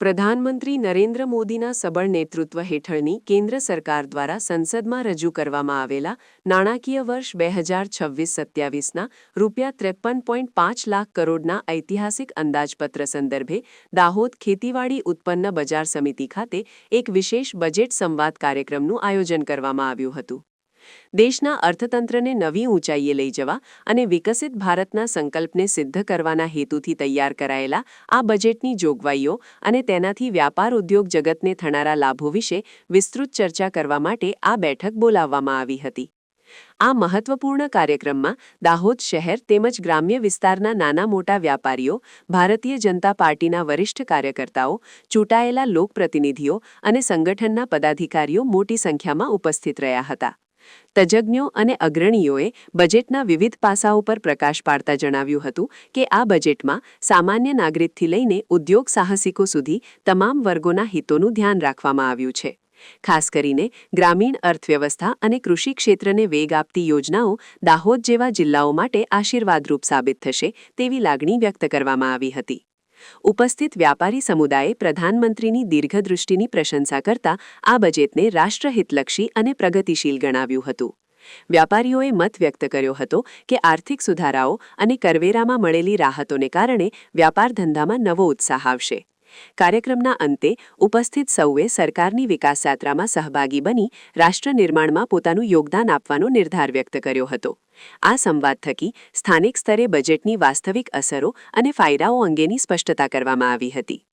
પ્રધાનમંત્રી નરેન્દ્ર મોદીના સબળ નેતૃત્વ હેઠળની કેન્દ્ર સરકાર દ્વારા સંસદમાં રજૂ કરવામાં આવેલા નાણાકીય વર્ષ બે હજાર છવ્વીસ સત્યાવીસના રૂપિયા ત્રેપન પોઈન્ટ પાંચ લાખ કરોડના ઐતિહાસિક અંદાજપત્ર સંદર્ભે દાહોદ ખેતીવાડી ઉત્પન્ન બજાર સમિતિ ખાતે એક વિશેષ બજેટ સંવાદ કાર્યક્રમનું આયોજન કરવામાં આવ્યું હતું. દેશના અર્થતંત્રને નવી ઊંચાઈએ લઈ જવા અને વિકસિત ભારતના સંકલ્પને સિદ્ધ કરવાના હેતુથી તૈયાર કરાયેલા આ બજેટની જોગવાઈઓ અને તેનાથી વ્યાપાર ઉદ્યોગ જગતને થનારા લાભો વિશે વિસ્તૃત ચર્ચા કરવા માટે આ બેઠક બોલાવવામાં આવી હતી. આ મહત્વપૂર્ણ કાર્યક્રમમાં દાહોદ શહેર તેમજ ગ્રામ્ય વિસ્તારના નાના મોટા વ્યાપારીઓ, ભારતીય જનતા પાર્ટીના વરિષ્ઠ કાર્યકર્તાઓ, ચૂંટાયેલા લોકપ્રતિનિધિઓ અને સંગઠનના પદાધિકારીઓ મોટી સંખ્યામાં ઉપસ્થિત રહ્યા હતા. તજજ્ઞો અને અગ્રણીઓએ બજેટના વિવિધ પાસાઓ પર પ્રકાશ પાડતા જણાવ્યું હતું કે આ બજેટમાં સામાન્ય નાગરિકથી લઈને ઉદ્યોગ સાહસિકો સુધી તમામ વર્ગોના હિતોનું ધ્યાન રાખવામાં આવ્યું છે. ખાસ કરીને ગ્રામીણ અર્થવ્યવસ્થા અને કૃષિ ક્ષેત્રને વેગ આપતી યોજનાઓ દાહોદ જેવા જિલ્લાઓ માટે આશીર્વાદરૂપ સાબિત થશે તેવી લાગણી વ્યક્ત કરવામાં આવી હતી. ઉપસ્થિત વ્યાપારી સમુદાયે પ્રધાનમંત્રીની દીર્ઘદૃષ્ટિની પ્રશંસા કરતા આ બજેટને રાષ્ટ્રહિતલક્ષી અને પ્રગતિશીલ ગણાવ્યું હતું. વ્યાપારીઓએ મત વ્યક્ત કર્યો હતો કે આર્થિક સુધારાઓ અને કરવેરામાં મળેલી રાહતોને કારણે વ્યાપાર ધંધામાં નવો ઉત્સાહ આવશે. કાર્યક્રમના અંતે ઉપસ્થિત સૌએ સરકારની વિકાસયાત્રામાં સહભાગી બની રાષ્ટ્ર નિર્માણમાં પોતાનું યોગદાન આપવાનો નિર્ધાર વ્યક્ત કર્યો હતો. આ સંવાદ થકી સ્થાનિક સ્તરે બજેટની વાસ્તવિક અસરો અને ફાયદાઓ અંગેની સ્પષ્ટતા કરવામાં આવી હતી.